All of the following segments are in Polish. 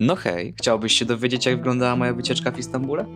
No hej, chciałbyś się dowiedzieć, jak wyglądała moja wycieczka w Istambule?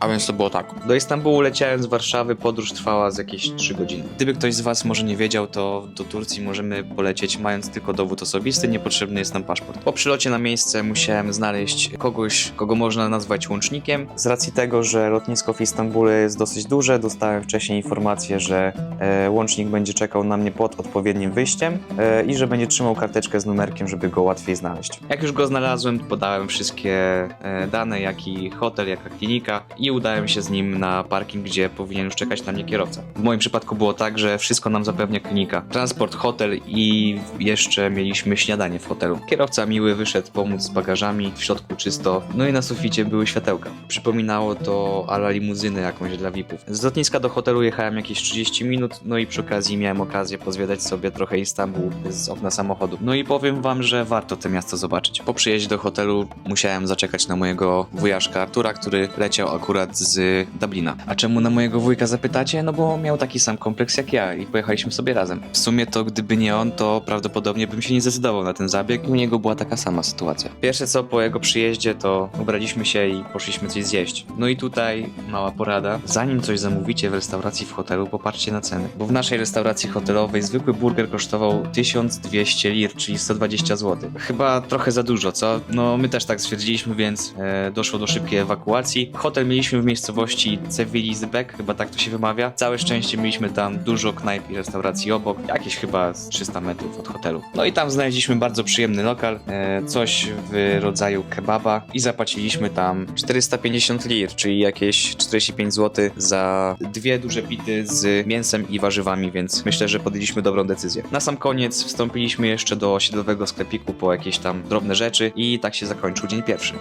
A więc to było tak. Do Istambułu leciałem z Warszawy, podróż trwała z jakieś 3 godziny. Gdyby ktoś z Was może nie wiedział, to do Turcji możemy polecieć mając tylko dowód osobisty, niepotrzebny jest nam paszport. Po przylocie na miejsce musiałem znaleźć kogoś, kogo można nazwać łącznikiem. Z racji tego, że lotnisko w Istambule jest dosyć duże, dostałem wcześniej informację, że e, łącznik będzie czekał na mnie pod odpowiednim wyjściem e, i że będzie trzymał karteczkę z numerkiem, żeby go łatwiej znaleźć. Jak już go znalazłem, podałem wszystkie e, dane, jak i hotel, jaka klinika i udałem się z nim na parking, gdzie powinien już czekać na mnie kierowca. W moim przypadku było tak, że wszystko nam zapewnia klinika. Transport, hotel i jeszcze mieliśmy śniadanie w hotelu. Kierowca miły wyszedł pomóc z bagażami, w środku czysto, no i na suficie były światełka. Przypominało to ala limuzyny jakąś dla VIP-ów. Z lotniska do hotelu jechałem jakieś 30 minut, no i przy okazji miałem okazję pozwiedzać sobie trochę Istanbul z okna samochodu. No i powiem wam, że warto to miasto zobaczyć. Po przyjeździe do hotelu musiałem zaczekać na mojego wujaszka Artura, który leciał akurat z Dublina. A czemu na mojego wujka zapytacie? No bo miał taki sam kompleks jak ja i pojechaliśmy sobie razem. W sumie to gdyby nie on, to prawdopodobnie bym się nie zdecydował na ten zabieg i u niego była taka sama sytuacja. Pierwsze co po jego przyjeździe to ubraliśmy się i poszliśmy coś zjeść. No i tutaj mała porada. Zanim coś zamówicie w restauracji w hotelu, popatrzcie na ceny. Bo w naszej restauracji hotelowej zwykły burger kosztował 1200 lir, czyli 120 zł. Chyba trochę za dużo, co? No my też tak stwierdziliśmy, więc e, doszło do szybkiej ewakuacji. Hotel mieliśmy w miejscowości Cewilisbek, chyba tak to się wymawia. Całe szczęście mieliśmy tam dużo knajp i restauracji obok, jakieś chyba z 300 metrów od hotelu. No i tam znaleźliśmy bardzo przyjemny lokal, e, coś w rodzaju kebaba i zapłaciliśmy tam 450 lir, czyli jakieś 45 zł za dwie duże pity z mięsem i warzywami, więc myślę, że podjęliśmy dobrą decyzję. Na sam koniec wstąpiliśmy jeszcze do osiedlowego sklepiku po jakieś tam drobne rzeczy i tak się zakończył dzień pierwszy.